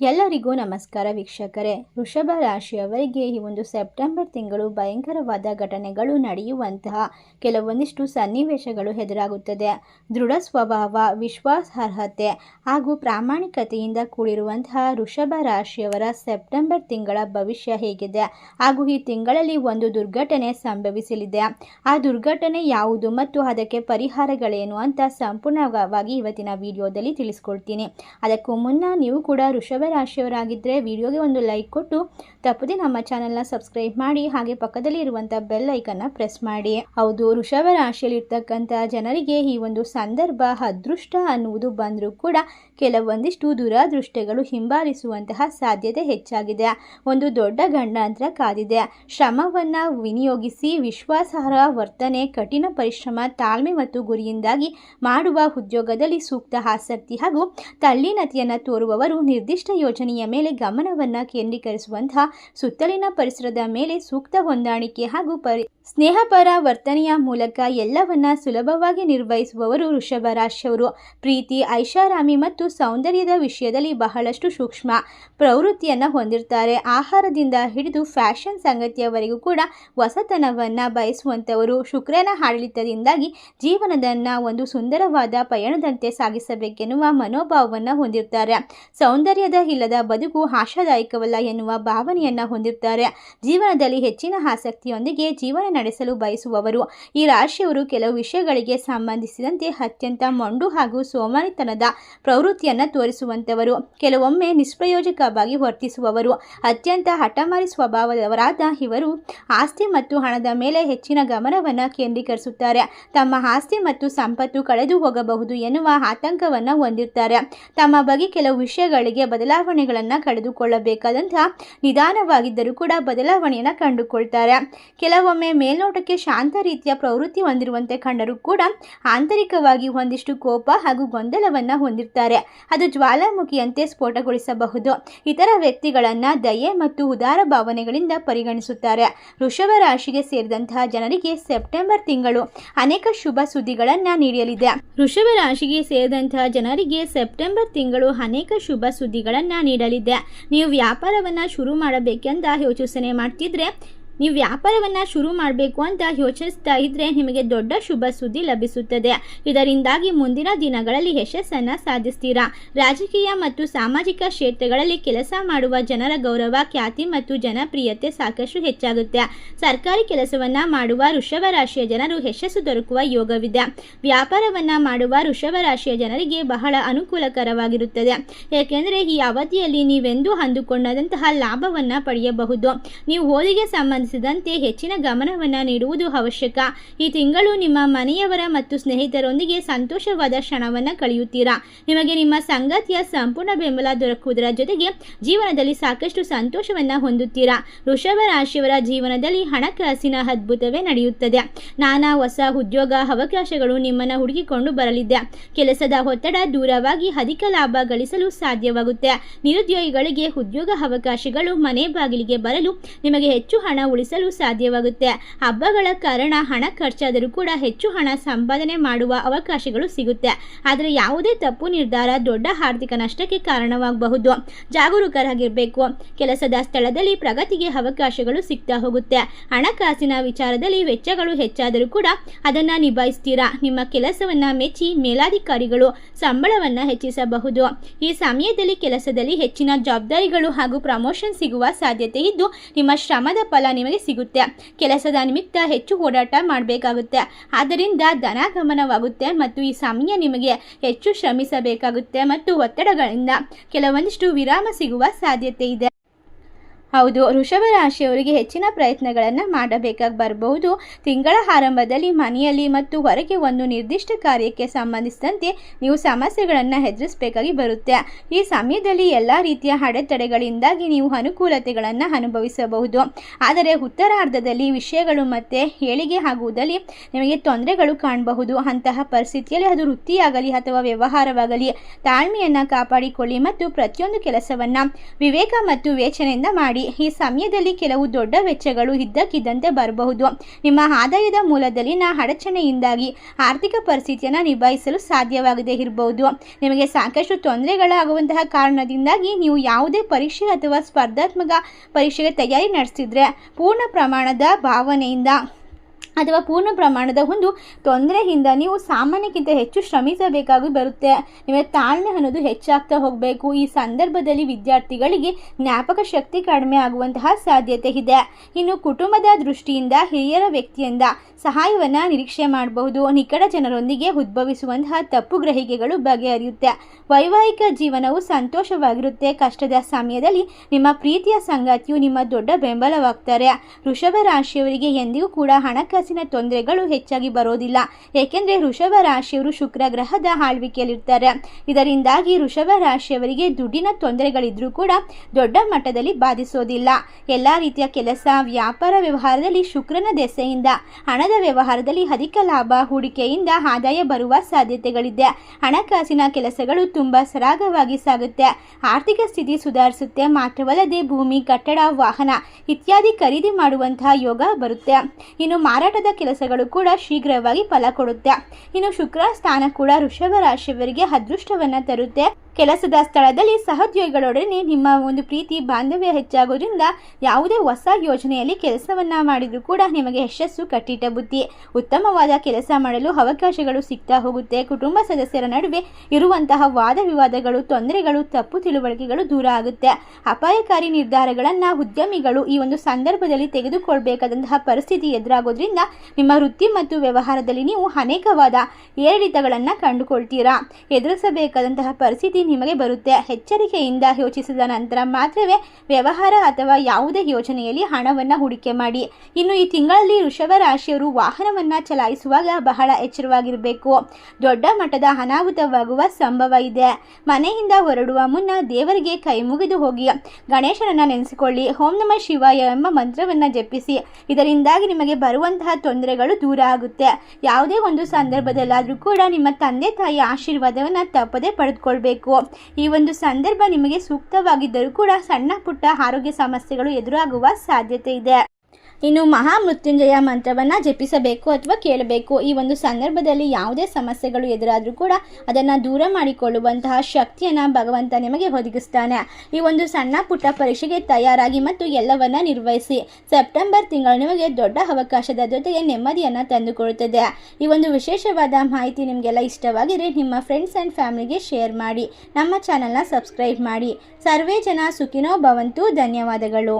ಎಲ್ಲರಿಗೂ ನಮಸ್ಕಾರ ವೀಕ್ಷಕರೇ. ವೃಷಭ ರಾಶಿಯವರಿಗೆ ಈ ಒಂದು ಸೆಪ್ಟೆಂಬರ್ ತಿಂಗಳು ಭಯಂಕರವಾದ ಘಟನೆಗಳು ನಡೆಯುವಂತಹ ಕೆಲವೊಂದಿಷ್ಟು ಸನ್ನಿವೇಶಗಳು ಎದುರಾಗುತ್ತದೆ. ದೃಢ ಸ್ವಭಾವ, ವಿಶ್ವಾಸಾರ್ಹತೆ ಹಾಗೂ ಪ್ರಾಮಾಣಿಕತೆಯಿಂದ ಕೂಡಿರುವಂತಹ ವೃಷಭ ರಾಶಿಯವರ ಸೆಪ್ಟೆಂಬರ್ ತಿಂಗಳ ಭವಿಷ್ಯ ಹೇಗಿದೆ. ಹಾಗೂ ಈ ತಿಂಗಳಲ್ಲಿ ಒಂದು ದುರ್ಘಟನೆ ಸಂಭವಿಸಲಿದೆ. ಆ ದುರ್ಘಟನೆ ಯಾವುದು ಮತ್ತು ಅದಕ್ಕೆ ಪರಿಹಾರಗಳೇನು ಅಂತ ಸಂಪೂರ್ಣವಾಗಿ ಇವತ್ತಿನ ವಿಡಿಯೋದಲ್ಲಿ ತಿಳಿಸ್ಕೊಡ್ತೀನಿ. ಅದಕ್ಕೂ ಮುನ್ನ ನೀವು ಕೂಡ ವೃಷಭ ರಾಶಿಯವರಾಗಿದ್ದರೆ ವಿಡಿಯೋಗೆ ಒಂದು ಲೈಕ್ ಕೊಟ್ಟು ತಪ್ಪದೆ ನಮ್ಮ ಚಾನೆಲ್ನ ಸಬ್ಸ್ಕ್ರೈಬ್ ಮಾಡಿ ಹಾಗೆ ಪಕ್ಕದಲ್ಲಿ ಇರುವಂಥ ಬೆಲ್ ಐಕನ್ನ ಪ್ರೆಸ್ ಮಾಡಿ. ಹೌದು, ವೃಷಭ ರಾಶಿಯಲ್ಲಿರ್ತಕ್ಕಂಥ ಜನರಿಗೆ ಈ ಒಂದು ಸಂದರ್ಭ ಅದೃಷ್ಟ ಅನ್ನುವುದು ಬಂದರೂ ಕೂಡ ಕೆಲವೊಂದಿಷ್ಟು ದುರಾದೃಷ್ಟಗಳು ಹಿಂಬಾಲಿಸುವಂತಹ ಸಾಧ್ಯತೆ ಹೆಚ್ಚಾಗಿದೆ. ಒಂದು ದೊಡ್ಡ ಗಂಡಾಂತರ ಕಾದಿದೆ. ಶ್ರಮವನ್ನು ವಿನಿಯೋಗಿಸಿ ವಿಶ್ವಾಸಾರ್ಹ ವರ್ತನೆ, ಕಠಿಣ ಪರಿಶ್ರಮ, ತಾಳ್ಮೆ ಮತ್ತು ಗುರಿಯಿಂದಾಗಿ ಮಾಡುವ ಉದ್ಯೋಗದಲ್ಲಿ ಸೂಕ್ತ ಆಸಕ್ತಿ ಹಾಗೂ ತಲ್ಲೀನತೆಯನ್ನು ತೋರುವವರು ನಿರ್ದಿಷ್ಟ ಯೋಜನೆಯ ಮೇಲೆ ಗಮನವನ್ನು ಕೇಂದ್ರೀಕರಿಸುವಂತಹ ಸುತ್ತಲಿನ ಪರಿಸರದ ಮೇಲೆ ಸೂಕ್ತ ಹೊಂದಾಣಿಕೆ ಹಾಗೂ ಪರಿ ಸ್ನೇಹಪರ ವರ್ತನೆಯ ಮೂಲಕ ಎಲ್ಲವನ್ನ ಸುಲಭವಾಗಿ ನಿರ್ವಹಿಸುವವರು ವೃಷಭ ರಾಶಿಯವರು ಪ್ರೀತಿ, ಐಷಾರಾಮಿ ಮತ್ತು ಸೌಂದರ್ಯದ ವಿಷಯದಲ್ಲಿ ಬಹಳಷ್ಟು ಸೂಕ್ಷ್ಮ ಪ್ರವೃತ್ತಿಯನ್ನು ಹೊಂದಿರ್ತಾರೆ. ಆಹಾರದಿಂದ ಹಿಡಿದು ಫ್ಯಾಷನ್ ಸಂಗತಿಯವರೆಗೂ ಕೂಡ ಹೊಸತನವನ್ನು ಬಯಸುವಂಥವರು ಶುಕ್ರನ ಆಡಳಿತದಿಂದಾಗಿ ಜೀವನದನ್ನ ಒಂದು ಸುಂದರವಾದ ಪಯಣದಂತೆ ಸಾಗಿಸಬೇಕೆನ್ನುವ ಮನೋಭಾವವನ್ನು ಹೊಂದಿರ್ತಾರೆ. ಸೌಂದರ್ಯದ ಇಲ್ಲದ ಬದುಕು ಆಶಾದಾಯಕವಲ್ಲ ಎನ್ನುವ ಭಾವನೆಯನ್ನು ಹೊಂದಿರ್ತಾರೆ. ಜೀವನದಲ್ಲಿ ಹೆಚ್ಚಿನ ಆಸಕ್ತಿಯೊಂದಿಗೆ ಜೀವನ ನಡೆಸಲು ಬಯಸುವವರು. ಈ ರಾಶಿಯವರು ಕೆಲವು ವಿಷಯಗಳಿಗೆ ಸಂಬಂಧಿಸಿದಂತೆ ಅತ್ಯಂತ ಮೊಂಡು ಹಾಗೂ ಸೋಮಾರಿತನದ ಪ್ರವೃತ್ತಿಯನ್ನು ತೋರಿಸುವಂಥವರು ಕೆಲವೊಮ್ಮೆ ನಿಷ್ಪ್ರಯೋಜಕವಾಗಿ ವರ್ತಿಸುವವರು. ಅತ್ಯಂತ ಹಠಮಾರಿ ಸ್ವಭಾವದವರಾದ ಇವರು ಆಸ್ತಿ ಮತ್ತು ಹಣದ ಮೇಲೆ ಹೆಚ್ಚಿನ ಗಮನವನ್ನು ಕೇಂದ್ರೀಕರಿಸುತ್ತಾರೆ. ತಮ್ಮ ಆಸ್ತಿ ಮತ್ತು ಸಂಪತ್ತು ಕಳೆದು ಹೋಗಬಹುದು ಎನ್ನುವ ಆತಂಕವನ್ನು ಹೊಂದಿರ್ತಾರೆ ತಮ್ಮ ಬಗ್ಗೆ ಕೆಲವು ವಿಷಯಗಳಿಗೆ ಬದಲಾವಣೆಗಳನ್ನು ಕಳೆದುಕೊಳ್ಳಬೇಕಾದಂತಹ ನಿಧಾನವಾಗಿದ್ದರೂ ಕೂಡ ಬದಲಾವಣೆಯನ್ನು ಕಂಡುಕೊಳ್ತಾರೆ. ಕೆಲವೊಮ್ಮೆ ಮೇಲ್ನೋಟಕ್ಕೆ ಶಾಂತ ರೀತಿಯ ಪ್ರವೃತ್ತಿ ಹೊಂದಿರುವಂತೆ ಕಂಡರೂ ಕೂಡ ಆಂತರಿಕವಾಗಿ ಒಂದಿಷ್ಟು ಕೋಪ ಹಾಗೂ ಗೊಂದಲವನ್ನು ಹೊಂದಿರ್ತಾರೆ. ಅದು ಜ್ವಾಲಾಮುಖಿಯಂತೆ ಸ್ಫೋಟಗೊಳಿಸಬಹುದು. ಇತರ ವ್ಯಕ್ತಿಗಳನ್ನು ದಯೆ ಮತ್ತು ಉದಾರ ಭಾವನೆಗಳಿಂದ ಪರಿಗಣಿಸುತ್ತಾರೆ. ವೃಷಭ ರಾಶಿಗೆ ಸೇರಿದಂತಹ ಜನರಿಗೆ ಸೆಪ್ಟೆಂಬರ್ ತಿಂಗಳು ಅನೇಕ ಶುಭ ಸುದ್ದಿಗಳನ್ನು ನೀಡಲಿದೆ. ವೃಷಭ ರಾಶಿಗೆ ಸೇರಿದಂತಹ ಜನರಿಗೆ ಸೆಪ್ಟೆಂಬರ್ ತಿಂಗಳು ಅನೇಕ ಶುಭ ಸುದ್ದಿಗಳನ್ನು ನೀಡಲಿದೆ. ನೀವು ವ್ಯಾಪಾರವನ್ನು ಶುರು ಮಾಡಬೇಕೆಂದ ಯೋಚನೆ ಮಾಡ್ತಿದ್ರೆ ನೀವು ವ್ಯಾಪಾರವನ್ನು ಶುರು ಮಾಡಬೇಕು ಅಂತ ಯೋಚಿಸ್ತಾ ಇದ್ದರೆ ನಿಮಗೆ ದೊಡ್ಡ ಶುಭ ಸುದ್ದಿ ಲಭಿಸುತ್ತದೆ. ಇದರಿಂದಾಗಿ ಮುಂದಿನ ದಿನಗಳಲ್ಲಿ ಯಶಸ್ಸನ್ನು ಸಾಧಿಸ್ತೀರಾ? ರಾಜಕೀಯ ಮತ್ತು ಸಾಮಾಜಿಕ ಕ್ಷೇತ್ರಗಳಲ್ಲಿ ಕೆಲಸ ಮಾಡುವ ಜನರ ಗೌರವ, ಖ್ಯಾತಿ ಮತ್ತು ಜನಪ್ರಿಯತೆ ಸಾಕಷ್ಟು ಹೆಚ್ಚಾಗುತ್ತೆ. ಸರ್ಕಾರಿ ಕೆಲಸವನ್ನು ಮಾಡುವ ವೃಷಭ ರಾಶಿಯ ಜನರು ಯಶಸ್ಸು ದೊರಕುವ ಯೋಗವಿದೆ. ವ್ಯಾಪಾರವನ್ನು ಮಾಡುವ ವೃಷಭ ರಾಶಿಯ ಜನರಿಗೆ ಬಹಳ ಅನುಕೂಲಕರವಾಗಿರುತ್ತದೆ. ಏಕೆಂದರೆ ಈ ಅವಧಿಯಲ್ಲಿ ನೀವೆಂದು ಅಂದುಕೊಂಡಂತಹ ಲಾಭವನ್ನು ಪಡೆಯಬಹುದು. ನೀವು ಓದಿಗೆ ಸಂಬಂಧಿಸಿದಂತೆ ಹೆಚ್ಚಿನ ಗಮನವನ್ನು ನೀಡುವುದು ಅವಶ್ಯಕ. ಈ ತಿಂಗಳು ನಿಮ್ಮ ಮನೆಯವರ ಮತ್ತು ಸ್ನೇಹಿತರೊಂದಿಗೆ ಸಂತೋಷವಾದ ಕ್ಷಣವನ್ನು ಕಳೆಯುತ್ತೀರಾ? ನಿಮಗೆ ನಿಮ್ಮ ಸಂಗಾತಿಯ ಸಂಪೂರ್ಣ ಬೆಂಬಲ ದೊರಕುವುದರ ಜೊತೆಗೆ ಜೀವನದಲ್ಲಿ ಸಾಕಷ್ಟು ಸಂತೋಷವನ್ನು ಹೊಂದುತ್ತೀರಾ? ವೃಷಭ ರಾಶಿಯವರ ಜೀವನದಲ್ಲಿ ಹಣಕಾಸಿನ ಅದ್ಭುತವೇ ನಡೆಯುತ್ತದೆ. ನಾನಾ ಹೊಸ ಉದ್ಯೋಗ ಅವಕಾಶಗಳು ನಿಮ್ಮನ್ನು ಹುಡುಕಿಕೊಂಡು ಬರಲಿದೆ. ಕೆಲಸದ ಒತ್ತಡ ದೂರವಾಗಿ ಅಧಿಕ ಲಾಭ ಗಳಿಸಲು ಸಾಧ್ಯವಾಗುತ್ತೆ. ನಿರುದ್ಯೋಗಿಗಳಿಗೆ ಉದ್ಯೋಗ ಅವಕಾಶಗಳು ಮನೆ ಬಾಗಿಲಿಗೆ ಬರಲು ನಿಮಗೆ ಹೆಚ್ಚು ಹಣ ಉಳಿಸಲು ಸಾಧ್ಯವಾಗುತ್ತೆ. ಹಬ್ಬಗಳ ಕಾರಣ ಹಣ ಖರ್ಚಾದರೂ ಕೂಡ ಹೆಚ್ಚು ಹಣ ಸಂಪಾದನೆ ಮಾಡುವ ಅವಕಾಶಗಳು ಸಿಗುತ್ತೆ. ಆದರೆ ಯಾವುದೇ ತಪ್ಪು ನಿರ್ಧಾರ ದೊಡ್ಡ ಆರ್ಥಿಕ ನಷ್ಟಕ್ಕೆ ಕಾರಣವಾಗಬಹುದು. ಜಾಗರೂಕರಾಗಿರಬೇಕು. ಕೆಲಸದ ಸ್ಥಳದಲ್ಲಿ ಪ್ರಗತಿಗೆ ಅವಕಾಶಗಳು ಸಿಗ್ತಾ ಹೋಗುತ್ತೆ. ಹಣಕಾಸಿನ ವಿಚಾರದಲ್ಲಿ ವೆಚ್ಚಗಳು ಹೆಚ್ಚಾದರೂ ಕೂಡ ಅದನ್ನು ನಿಭಾಯಿಸ್ತೀರಾ? ನಿಮ್ಮ ಕೆಲಸವನ್ನ ಮೆಚ್ಚಿ ಮೇಲಾಧಿಕಾರಿಗಳು ಸಂಬಳವನ್ನು ಹೆಚ್ಚಿಸಬಹುದು. ಈ ಸಮಯದಲ್ಲಿ ಕೆಲಸದಲ್ಲಿ ಹೆಚ್ಚಿನ ಜವಾಬ್ದಾರಿಗಳು ಹಾಗೂ ಪ್ರಮೋಷನ್ ಸಿಗುವ ಸಾಧ್ಯತೆ ಇದ್ದು, ನಿಮ್ಮ ಶ್ರಮದ ಫಲ ನಿಮಗೆ ಸಿಗುತ್ತೆ. ಕೆಲಸದ ನಿಮಿತ್ತ ಹೆಚ್ಚು ಓಡಾಟ ಮಾಡಬೇಕಾಗುತ್ತೆ. ಆದ್ದರಿಂದ ಧನಾಗಮನವಾಗುತ್ತೆ ಮತ್ತು ಈ ಸಮಯ ನಿಮಗೆ ಹೆಚ್ಚು ಶ್ರಮಿಸಬೇಕಾಗುತ್ತೆ ಮತ್ತು ಒತ್ತಡಗಳಿಂದ ಕೆಲವೊಂದಿಷ್ಟು ವಿರಾಮ ಸಿಗುವ ಸಾಧ್ಯತೆ ಇದೆ. ಹೌದು, ವೃಷಭ ರಾಶಿಯವರಿಗೆ ಹೆಚ್ಚಿನ ಪ್ರಯತ್ನಗಳನ್ನು ಮಾಡಬೇಕಾಗಿ ಬರಬಹುದು. ತಿಂಗಳ ಆರಂಭದಲ್ಲಿ ಮನೆಯಲ್ಲಿ ಮತ್ತು ಹೊರಗೆ ಒಂದು ನಿರ್ದಿಷ್ಟ ಕಾರ್ಯಕ್ಕೆ ಸಂಬಂಧಿಸಿದಂತೆ ನೀವು ಸಮಸ್ಯೆಗಳನ್ನು ಎದುರಿಸಬೇಕಾಗಿ ಬರುತ್ತೆ. ಈ ಸಮಯದಲ್ಲಿ ಎಲ್ಲ ರೀತಿಯ ಅಡೆತಡೆಗಳಿಂದಾಗಿ ನೀವು ಅನುಕೂಲತೆಗಳನ್ನು ಅನುಭವಿಸಬಹುದು. ಆದರೆ ಉತ್ತರಾರ್ಧದಲ್ಲಿ ವಿಷಯಗಳು ಮತ್ತೆ ಏಳಿಗೆ ಆಗುವುದಲ್ಲಿ ನಿಮಗೆ ತೊಂದರೆಗಳು ಕಾಣಬಹುದು. ಅಂತಹ ಪರಿಸ್ಥಿತಿಯಲ್ಲಿ ಅದು ವೃತ್ತಿಯಾಗಲಿ ಅಥವಾ ವ್ಯವಹಾರವಾಗಲಿ ತಾಳ್ಮೆಯನ್ನು ಕಾಪಾಡಿಕೊಳ್ಳಿ ಮತ್ತು ಪ್ರತಿಯೊಂದು ಕೆಲಸವನ್ನು ವಿವೇಕ ಮತ್ತು ವೇಚನೆಯಿಂದ ಮಾಡಿ. ಮಾಡಿ. ಈ ಸಮಯದಲ್ಲಿ ಕೆಲವು ದೊಡ್ಡ ವೆಚ್ಚಗಳು ಇದ್ದಕ್ಕಿದ್ದಂತೆ ಬರಬಹುದು. ನಿಮ್ಮ ಆದಾಯದ ಮೂಲದಲ್ಲಿನ ಅಡಚಣೆಯಿಂದಾಗಿ ಆರ್ಥಿಕ ಪರಿಸ್ಥಿತಿಯನ್ನು ನಿಭಾಯಿಸಲು ಸಾಧ್ಯವಾಗದೇ ಇರಬಹುದು. ನಿಮಗೆ ಸಾಕಷ್ಟು ತೊಂದರೆಗಳಾಗುವಂತಹ ಕಾರಣದಿಂದಾಗಿ ನೀವು ಯಾವುದೇ ಪರೀಕ್ಷೆ ಅಥವಾ ಸ್ಪರ್ಧಾತ್ಮಕ ಪರೀಕ್ಷೆಗೆ ತಯಾರಿ ನಡೆಸಿದರೆ ಪೂರ್ಣ ಪ್ರಮಾಣದ ಭಾವನೆಯಿಂದ ಅಥವಾ ಪೂರ್ಣ ಪ್ರಮಾಣದ ಒಂದು ತೊಂದರೆಯಿಂದ ನೀವು ಸಾಮಾನ್ಯಕ್ಕಿಂತ ಹೆಚ್ಚು ಶ್ರಮಿಸಬೇಕಾಗಿ ಬರುತ್ತೆ. ನಿಮಗೆ ತಾಳ್ಮೆ ಅನ್ನೋದು ಹೆಚ್ಚಾಗ್ತಾ ಹೋಗಬೇಕು. ಈ ಸಂದರ್ಭದಲ್ಲಿ ವಿದ್ಯಾರ್ಥಿಗಳಿಗೆ ಜ್ಞಾಪಕ ಶಕ್ತಿ ಕಡಿಮೆ ಆಗುವಂತಹ ಸಾಧ್ಯತೆ ಇದೆ. ಇನ್ನು ಕುಟುಂಬದ ದೃಷ್ಟಿಯಿಂದ, ಹಿರಿಯರ ವ್ಯಕ್ತಿಯಿಂದ ಸಹಾಯವನ್ನು ನಿರೀಕ್ಷೆ ಮಾಡಬಹುದು. ನಿಕಟ ಜನರೊಂದಿಗೆ ಉದ್ಭವಿಸುವಂತಹ ತಪ್ಪು ಗ್ರಹಿಕೆಗಳು ಬಗೆಹರಿಯುತ್ತೆ. ವೈವಾಹಿಕ ಜೀವನವು ಸಂತೋಷವಾಗಿರುತ್ತೆ. ಕಷ್ಟದ ಸಮಯದಲ್ಲಿ ನಿಮ್ಮ ಪ್ರೀತಿಯ ಸಂಗಾತಿಯು ನಿಮ್ಮ ದೊಡ್ಡ ಬೆಂಬಲವಾಗ್ತಾರೆ. ವೃಷಭ ರಾಶಿಯವರಿಗೆ ಎಂದಿಗೂ ಕೂಡ ಹಣಕಾಸಿನ ತೊಂದರೆಗಳು ಹೆಚ್ಚಾಗಿ ಬರೋದಿಲ್ಲ. ಏಕೆಂದರೆ ವೃಷಭ ರಾಶಿಯವರು ಶುಕ್ರ ಗ್ರಹದ ಆಳ್ವಿಕೆಯಲ್ಲಿರ್ತಾರೆ. ಇದರಿಂದಾಗಿ ವೃಷಭ ರಾಶಿಯವರಿಗೆ ದುಡ್ಡಿನ ತೊಂದರೆಗಳಿದ್ರೂ ಕೂಡ ದೊಡ್ಡ ಮಟ್ಟದಲ್ಲಿ ಬಾಧಿಸೋದಿಲ್ಲ. ಎಲ್ಲ ರೀತಿಯ ಕೆಲಸ, ವ್ಯಾಪಾರ ವ್ಯವಹಾರದಲ್ಲಿ ಶುಕ್ರನ ದೆಸೆಯಿಂದ, ಹಣದ ವ್ಯವಹಾರದಲ್ಲಿ ಅಧಿಕ ಲಾಭ, ಹೂಡಿಕೆಯಿಂದ ಆದಾಯ ಬರುವ ಸಾಧ್ಯತೆಗಳಿದೆ. ಹಣಕಾಸಿನ ಕೆಲಸಗಳು ತುಂಬ ಸರಾಗವಾಗಿ ಸಾಗುತ್ತೆ. ಆರ್ಥಿಕ ಸ್ಥಿತಿ ಸುಧಾರಿಸುತ್ತೆ. ಮಾತ್ರವಲ್ಲದೆ ಭೂಮಿ, ಕಟ್ಟಡ, ವಾಹನ ಇತ್ಯಾದಿ ಖರೀದಿ ಮಾಡುವಂತಹ ಯೋಗ ಬರುತ್ತೆ. ಇನ್ನು ಮಾರಾಟದ ಕೆಲಸಗಳು ಕೂಡ ಶೀಘ್ರವಾಗಿ ಫಲ ಕೊಡುತ್ತೆ. ಇನ್ನು ಶುಕ್ರ ಸ್ಥಾನ ಕೂಡ ವೃಷಭ ರಾಶಿಯವರಿಗೆ ಅದೃಷ್ಟವನ್ನು ತರುತ್ತೆ. ಕೆಲಸದ ಸ್ಥಳದಲ್ಲಿ ಸಹೋದ್ಯೋಗಿಗಳೊಡನೆ ನಿಮ್ಮ ಒಂದು ಪ್ರೀತಿ, ಬಾಂಧವ್ಯ ಹೆಚ್ಚಾಗೋದ್ರಿಂದ ಯಾವುದೇ ಹೊಸ ಯೋಜನೆಯಲ್ಲಿ ಕೆಲಸವನ್ನ ಮಾಡಿದರೂ ಕೂಡ ನಿಮಗೆ ಯಶಸ್ಸು, ಕಟ್ಟಿಟ್ಟ ಬುದ್ಧಿ, ಉತ್ತಮವಾದ ಕೆಲಸ ಮಾಡಲು ಅವಕಾಶಗಳು ಸಿಗ್ತಾ ಹೋಗುತ್ತೆ. ಕುಟುಂಬ ಸದಸ್ಯರ ನಡುವೆ ಇರುವಂತಹ ವಾದ ವಿವಾದಗಳು, ತೊಂದರೆಗಳು, ತಪ್ಪು ತಿಳುವಳಿಕೆಗಳು ದೂರ ಆಗುತ್ತೆ. ಅಪಾಯಕಾರಿ ನಿರ್ಧಾರಗಳನ್ನು ಉದ್ಯಮಿಗಳು ಈ ಒಂದು ಸಂದರ್ಭದಲ್ಲಿ ತೆಗೆದುಕೊಳ್ಬೇಕಾದಂತಹ ಪರಿಸ್ಥಿತಿ ಎದುರಾಗೋದ್ರಿಂದ ನಿಮ್ಮ ವೃತ್ತಿ ಮತ್ತು ವ್ಯವಹಾರದಲ್ಲಿ ನೀವು ಅನೇಕವಾದ ಏರಿಳಿತಗಳನ್ನು ಕಂಡುಕೊಳ್ತೀರಾ? ಎದುರಿಸಬೇಕಾದಂತಹ ಪರಿಸ್ಥಿತಿ ನಿಮಗೆ ಬರುತ್ತೆ. ಎಚ್ಚರಿಕೆಯಿಂದ ಯೋಚಿಸಿದ ನಂತರ ಮಾತ್ರವೇ ವ್ಯವಹಾರ ಅಥವಾ ಯಾವುದೇ ಯೋಜನೆಯಲ್ಲಿ ಹಣವನ್ನು ಹೂಡಿಕೆ ಮಾಡಿ. ಇನ್ನು ಈ ತಿಂಗಳಲ್ಲಿ ವೃಷಭ ರಾಶಿಯವರು ವಾಹನವನ್ನು ಚಲಾಯಿಸುವಾಗ ಬಹಳ ಎಚ್ಚರವಾಗಿರಬೇಕು. ದೊಡ್ಡ ಮಟ್ಟದ ಅನಾಹುತವಾಗುವ ಸಂಭವ ಇದೆ. ಮನೆಯಿಂದ ಹೊರಡುವ ಮುನ್ನ ದೇವರಿಗೆ ಕೈ ಮುಗಿದು ಹೋಗಿ. ಗಣೇಶನನ್ನು ನೆನೆಸಿಕೊಳ್ಳಿ. ಓಂ ನಮ ಶಿವಾಯ ಎಂಬ ಮಂತ್ರವನ್ನು ಜಪಿಸಿ. ಇದರಿಂದಾಗಿ ನಿಮಗೆ ಬರುವಂತಹ ತೊಂದರೆಗಳು ದೂರ ಆಗುತ್ತೆ. ಯಾವುದೇ ಒಂದು ಸಂದರ್ಭದಲ್ಲಾದರೂ ಕೂಡ ನಿಮ್ಮ ತಂದೆ ತಾಯಿಯ ಆಶೀರ್ವಾದವನ್ನು ತಪ್ಪದೇ ಪಡೆದುಕೊಳ್ಬೇಕು. ಈ ಒಂದು ಸಂದರ್ಭ ನಿಮಗೆ ಸೂಕ್ತವಾಗಿದ್ದರೂ ಕೂಡ ಸಣ್ಣ ಪುಟ್ಟ ಆರೋಗ್ಯ ಸಮಸ್ಯೆಗಳು ಎದುರಾಗುವ ಸಾಧ್ಯತೆ ಇದೆ. ಇನ್ನು ಮಹಾಮೃತ್ಯುಂಜಯ ಮಂತ್ರವನ್ನು ಜಪಿಸಬೇಕು ಅಥವಾ ಕೇಳಬೇಕು. ಈ ಒಂದು ಸಂದರ್ಭದಲ್ಲಿ ಯಾವುದೇ ಸಮಸ್ಯೆಗಳು ಎದುರಾದರೂ ಕೂಡ ಅದನ್ನು ದೂರ ಮಾಡಿಕೊಳ್ಳುವಂತಹ ಶಕ್ತಿಯನ್ನು ಭಗವಂತ ನಿಮಗೆ ಒದಗಿಸ್ತಾನೆ. ಈ ಒಂದು ಸಣ್ಣ ಪುಟ್ಟ ಪರೀಕ್ಷೆಗೆ ತಯಾರಾಗಿ ಮತ್ತು ಎಲ್ಲವನ್ನ ನಿರ್ವಹಿಸಿ ಸೆಪ್ಟೆಂಬರ್ ತಿಂಗಳು ನಿಮಗೆ ದೊಡ್ಡ ಅವಕಾಶದ ಜೊತೆಗೆ ನೆಮ್ಮದಿಯನ್ನು ತಂದುಕೊಡುತ್ತದೆ. ಈ ಒಂದು ವಿಶೇಷವಾದ ಮಾಹಿತಿ ನಿಮಗೆಲ್ಲ ಇಷ್ಟವಾಗಿದ್ರೆ ನಿಮ್ಮ ಫ್ರೆಂಡ್ಸ್ ಆ್ಯಂಡ್ ಫ್ಯಾಮಿಲಿಗೆ ಶೇರ್ ಮಾಡಿ, ನಮ್ಮ ಚಾನಲ್ನ ಸಬ್ಸ್ಕ್ರೈಬ್ ಮಾಡಿ. ಸರ್ವೇ ಜನ ಸುಖಿನೋ ಭವಂತು. ಧನ್ಯವಾದಗಳು.